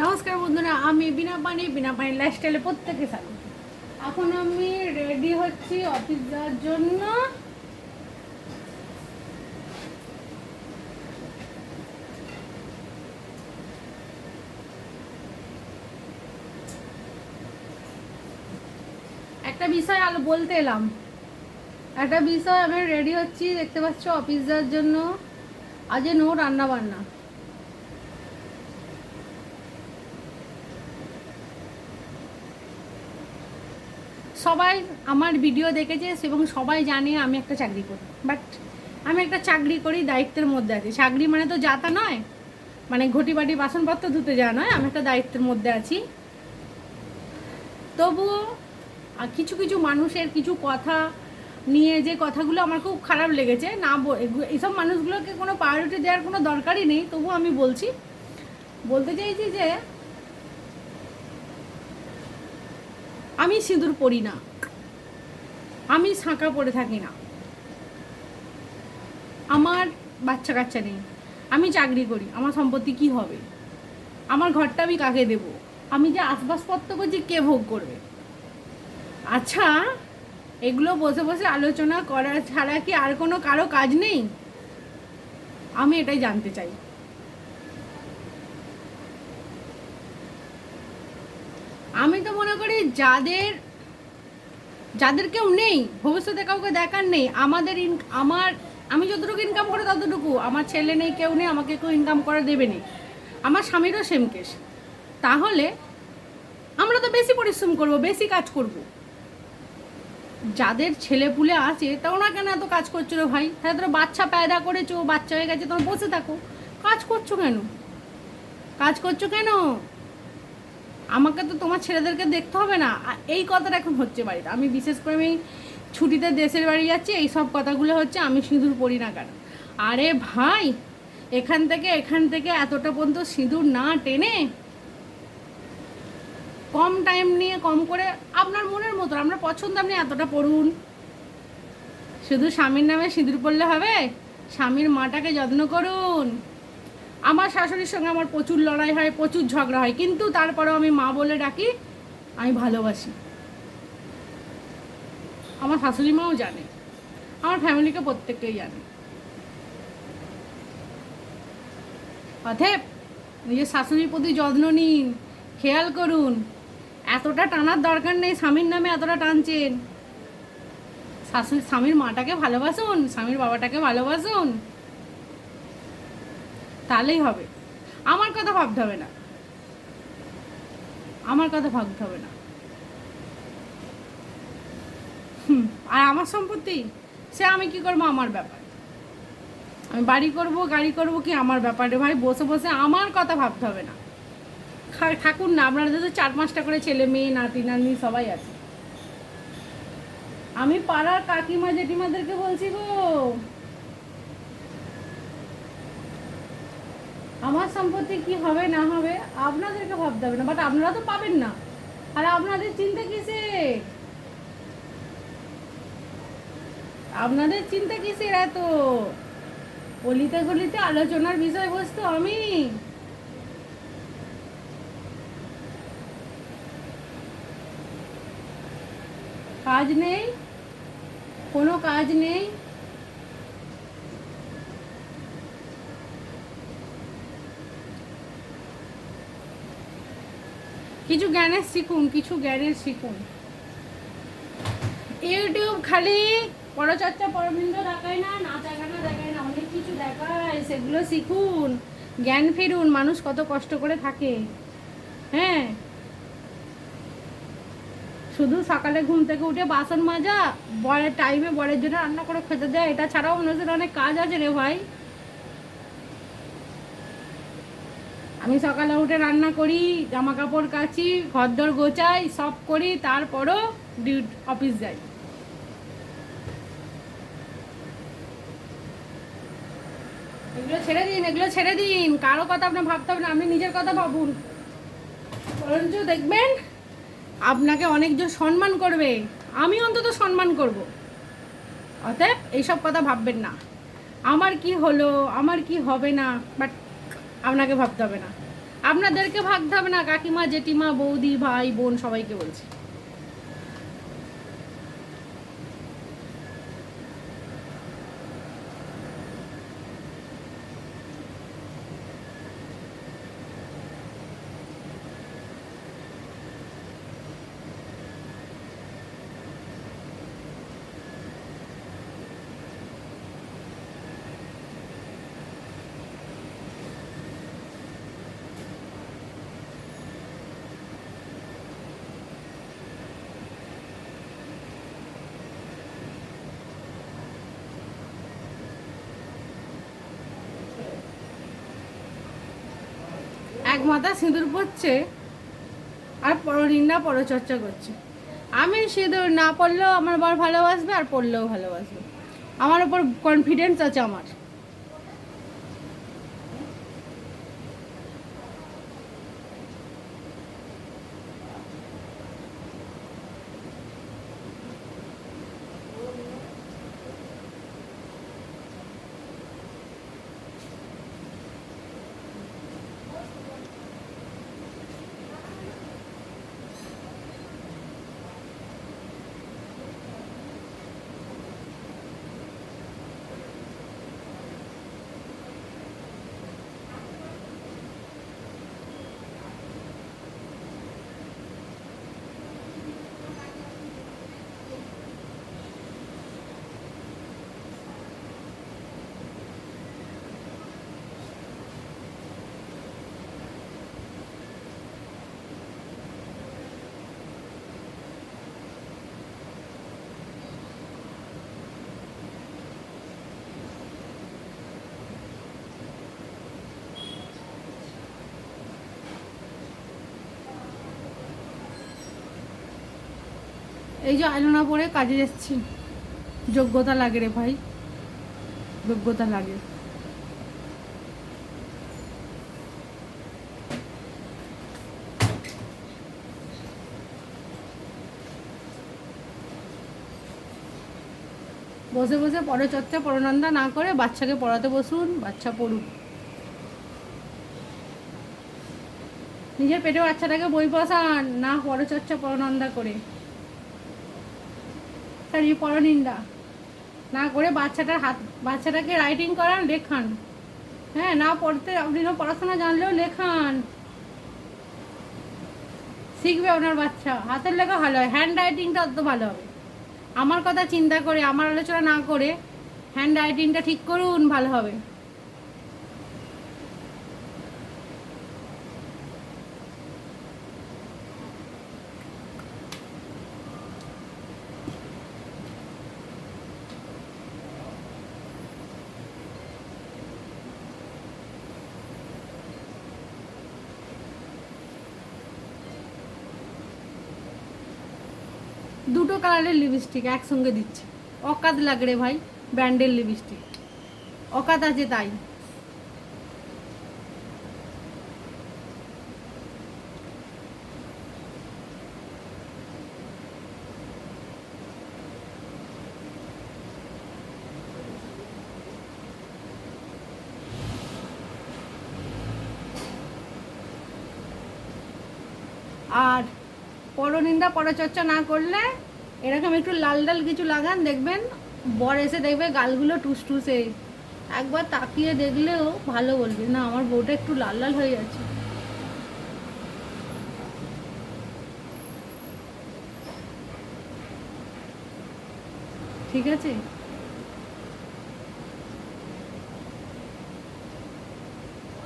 নমস্কার বন্ধুরা, আমি বিনা পানি বিনা পানি লাইফস্টাইলে প্রত্যেকে স্বাগত। এখন আমি রেডি হচ্ছি অফিস যাওয়ার জন্য। একটা বিষয় আলো বলতে এলাম। একটা বিষয় আমি রেডি হচ্ছি, দেখতে পাচ্ছ অফিস যাওয়ার জন্য। আজ নো রান্না বান্না সবাই আমার ভিডিও দেখেছে এবং সবাই জানে আমি একটা চাকরি করি। বাট আমি একটা চাকরি করি দায়িত্বের মধ্যে আছি। চাকরি মানে তো যাতা নয়। মানে ঘটি বাটি বাসনপত্র ধুতে যাওয়া নয়। আমি একটা দায়িত্বের মধ্যে আছি। তবুও কিছু কিছু মানুষের কিছু কথা নিয়ে যে কথাগুলো আমার খুব খারাপ লেগেছে, না এইসব মানুষগুলোকে কোনো প্রায়োরিটি দেওয়ার কোনো দরকারই নেই। তবু আমি বলছি, বলতে চাইছি যে আমি সিঁদুর পরি না। আমি শাঁকা পরে থাকি না। আমার বাচ্চা কাচ্চা নেই। আমি চাকরি করি। আমার সম্পত্তি কি হবে? আমার ঘরটা আমি কাকে দেব? আমি যে আসবাবপত্র করছি, কে ভোগ করবে? আচ্ছা এগুলো বসে বসে আলোচনা করা ছাড়া কি আর কোনো কারও কাজ নেই? আমি এটাই জানতে চাই। আমি তো মনে করি যাদের যাদের কেউ নেই, ভবিষ্যতে কাউকে দেখার নেই, আমাদের ইন- আমার, আমি যতটুকু ইনকাম করে ততটুকু, আমার ছেলে নেই, কেউ নেই, আমাকে কেউ ইনকাম করে দেবে নেই আমার স্বামীরও সেম কেস তাহলে আমরা তো বেশি পরিশ্রম করব, বেশি কাজ করব। যাদের ছেলে পুলে আছে তা ওরা কেন এত কাজ করছ রে ভাই? তাহলে তোরা বাচ্চা পায়দা করেছ, বাচ্চা হয়ে গেছে, তোমার বসে থাকো। কাজ করছ কেন? কাজ করছ কেন? আমাকে তো তোমার ছেলেদেরকে দেখতে হবে না। এই কথাটা এখন হচ্ছে বাড়িতে। আমি বিশেষ করে আমি ছুটিতে দেশের বাড়ি যাচ্ছি, এই সব কথাগুলো হচ্ছে আমি সিঁদুর পরি না কেন? আরে ভাই, এখান থেকে এখান থেকে এতটা পর্যন্ত সিঁদুর না টেনে কম টাইম নিয়ে কম করে আপনার মনের মতো আমরা পছন্দ আপনি এতটা পড়ুন। শুধু স্বামীর নামে সিঁদুর পড়লে হবে? স্বামীর মাটাকে যত্ন করুন। আমার শাশুড়ির সঙ্গে আমার প্রচুর লড়াই হয়, প্রচুর ঝগড়া হয়, কিন্তু তারপরেও আমি মা বলে ডাকি, আমি ভালোবাসি। আমার শাশুড়ি মাও জানে, আমার ফ্যামিলিকে প্রত্যেককেই জানে। অথেব, নিজের শাশুড়ির প্রতি যত্ন নিন, খেয়াল করুন, এতটা টানার দরকার নেই, স্বামীর নামে এতটা টানছেন। শাশুড়ি, স্বামীর মাটাকে ভালোবাসুন, স্বামীর বাবাটাকে ভালোবাসুন। তাহলেই হবে। আমার কথা ভাবতে হবে না। আমার কথা ভাবতে হবে না। হুম, আর আমার সম্পত্তি? সে আমি কি করব? আমার ব্যাপার। আমি বাড়ি করব, গাড়ি করব কি আমার ব্যাপারে? ভাই, বসে বসে আমার কথা ভাবতে হবে না। থাকুন না আপনাদের তো চার পাঁচটা করে ছেলে, মেয়ে, নাতি, নাতনি সবাই আছে। আমি পাড়ার কাকিমা, জেঠিমাদেরকে বলছি গো আমার সম্পত্তি কি হবে, না হবে, আপনাদেরকে ভাবতে হবে না বাট আপনারা তো পাবেন না। আর আপনাদের চিন্তা কিসের আপনাদের চিন্তা কিসের এত? গলিতে গলিতে আলোচনার বিষয়বস্তু আমি। কাজ নেই, কোনো কাজ নেই। কিছু জ্ঞানের শিখুন, কিছু জ্ঞানের শিখুন। ইউটিউব খালি পরচর্চা পরবিন্দ দেখায় না, নাচা গানা দেখায় না, অনেক কিছু দেখায়, সেগুলো শিখুন, জ্ঞান ফিরুন, মানুষ কত কষ্ট করে থাকে। হ্যাঁ? শুধু সকালে ঘুম থেকে উঠে বাসন মাজা, বরের টাইমে বরের জন্য রান্না করে খেতে দেয়, এটা ছাড়াও মানুষের অনেক কাজ আছে রে ভাই। আমি সকালে উঠে রান্না করি জামা কাপড় কাচি, ঘরদর গোচাই সব করি, তারপরও ডিউট অফিস যাই। এগুলো ছেড়ে দিন, এগুলো ছেড়ে দিন। কারও কথা আপনি ভাবতে হবে না আপনি নিজের কথা ভাবুন। বরঞ্চ দেখবেন, আপনাকে অনেকজন সম্মান করবে। আমি অন্তত সম্মান করব। অতএব এইসব কথা ভাববেন না। আমার কি হলো, আমার কি হবে না? বাট আপনাকে ভাবতে হবে না। আপনাদেরকে ভাবতে হবে না, কাকিমা, জেঠিমা, বৌদি, ভাই, বোন সবাইকে বলছি। এক মাথা সিঁদুর পড়ছে আর পরনিন্দা পরচর্চা করছে। আমি সিঁদুর না পড়লেও আমার বর ভালোবাসবে আর পড়লেও ভালোবাসবে। আমার ওপর কনফিডেন্স আছে আমার। এই যে আলোনা পরে কাজে যাচ্ছি। যোগ্যতা লাগে রে ভাই। যোগ্যতা লাগে। বসে বসে পরচর্চা পরনন্দা না করে বাচ্চাকে পড়াতে বসুন, বাচ্চা পড়ুক। নিজের পেটে বাচ্চাটাকে বই বসান না পরচর্চা পরনন্দা করে। তার এই পরনিন্দা না করে বাচ্চাটার হাত, বাচ্চাটাকে রাইটিং করান, লেখান। হ্যাঁ না পড়তে, আপনি পড়াশোনা জানলেও লেখান। শিখবে ওনার বাচ্চা। হাতের লেখা ভালো হয়। হ্যান্ড রাইটিংটা অত ভালো হবে। আমার কথা চিন্তা করে, আমার আলোচনা না করে হ্যান্ড রাইটিংটা ঠিক করুন, ভালো হবে। দুটো কালারের লিপস্টিক একসঙ্গে দিচ্ছে। অকাত লাগে রে ভাই ব্র্যান্ডের লিপস্টিক অকাত আছে তাই। আর পরনিন্দা পরচর্চা না করলে এরকম একটু লাল লাল কিছু লাগান, দেখবেন বর এসে দেখবে গালগুলো টুসটুসে। একবার তাকিয়ে দেখলেও ভালো বলবে, না, আমার বউটা একটু লাল লাল হয়ে যাচ্ছে। ঠিক আছে?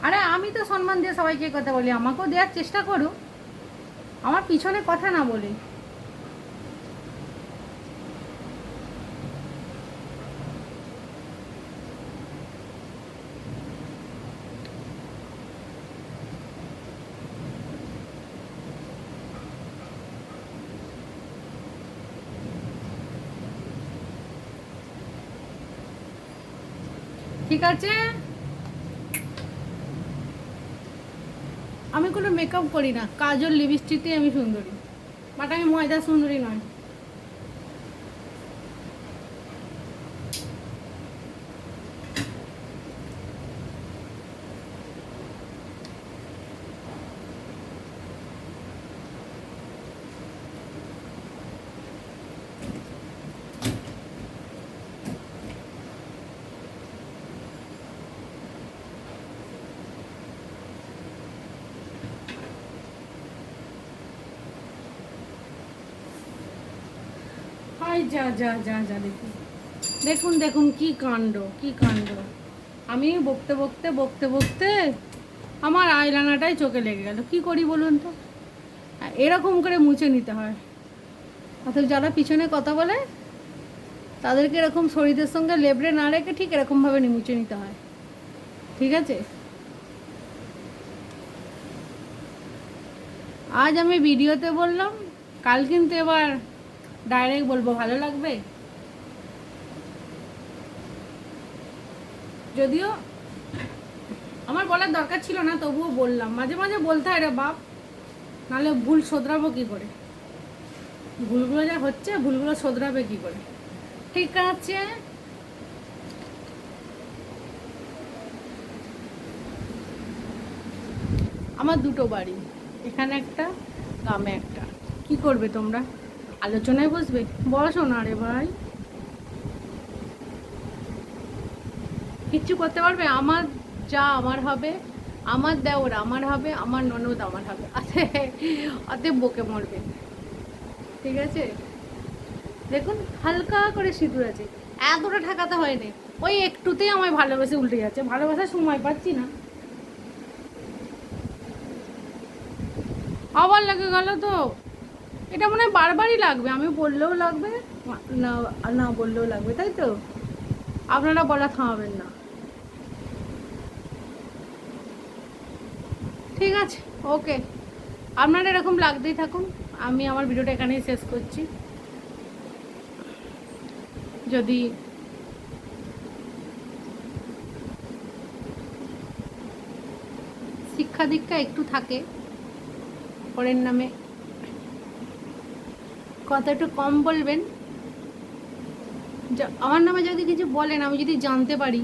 আরে, আমি তো সম্মান দিয়ে সবাইকে কথা বলি, আমাকেও দেওয়ার চেষ্টা করো আমার পিছনে কথা না বলে। ঠিক আছে? আমি কোনো মেকআপ করি না। কাজল লিপস্টিকতেই আমি সুন্দরী। বাট আমি ময়দা সুন্দরী নয়। যা যা যা যা, দেখুন। দেখুন দেখুন, কি কাণ্ড কি কাণ্ড। আমি বকতে বকতে বকতে বকতে আমার আইলানাটাই চোখে লেগে গেল। কি করি বলুন তো? এরকম করে মুছে নিতে হয়। অথচ যারা পিছনে কথা বলে, তাদেরকে এরকম শরীরের সঙ্গে লেবড়ে না রেখে ঠিক এরকমভাবে মুছে নিতে হয়। ঠিক আছে? আজ আমি ভিডিওতে বললাম, কাল কিন্তু এবার ডাইরেক্ট বলব, ভালো লাগবে? যদিও আমার বলার দরকার ছিল না, তবুও বললাম। মাঝে মাঝে বলতে হয় রে বাপ নাহলে ভুল শোধরাবো কি করে? ভুলগুলো যা হচ্ছে, ভুলগুলো শোধরাবে কি করে? ঠিক আছে। আমার দুটো বাড়ি, এখানে একটা, গ্রামে একটা। কি করবে তোমরা? আলোচনায় বসবে। বসো না রে ভাই। কিচ্ছু করতে পারবে? আমার যা আমার হবে, আমার দেওর আমার হবে, আমার ননদ আমার হবে। আতে অতএব বকে মরবে। ঠিক আছে? দেখুন, হালকা করে সিঁদুর আছে। এতটা ঠেকাতে হয়নি। ওই একটুতেই আমায় ভালোবেসে উল্টে যাচ্ছে। ভালোবাসার সময় পাচ্ছি না। আবার লেগে গেল তো। এটা মনে হয় বারবারই লাগবে আমি বললেও লাগবে, না না বললেও লাগবে, তাই তো? আপনারা বলা থামাবেন না। ঠিক আছে, ওকে। আপনারা এরকম লাগতেই থাকুন, আমি আমার ভিডিওটা এখানেই শেষ করছি। যদি শিক্ষা দীক্ষা একটু থাকে, পরের নামে কথা একটু কম বলবেন। আমার নামে যদি কিছু বলেন, আমি যদি জানতে পারি,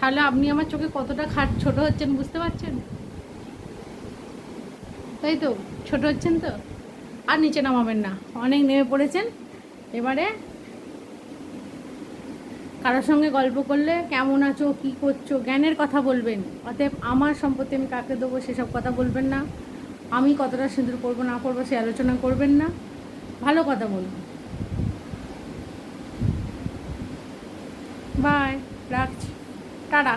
তাহলে আপনি আমার চোখে কতটা খাট, ছোট হচ্ছেন বুঝতে পারছেন? তাই তো? ছোট হচ্ছেন তো? আর নিচে নামাবেন না। অনেক নেমে পড়েছেন। এবারে কারোর সঙ্গে গল্প করলে কেমন আছো, কী করছ, জ্ঞানের কথা বলবেন। অতএব আমার সম্পত্তি আমি কাকে দেবো, সেসব কথা বলবেন না। আমি কতটা সিঁদুর করব না করব সে আলোচনা করবেন না। ভালো কথা বলব বাই রাখছি। টাটা।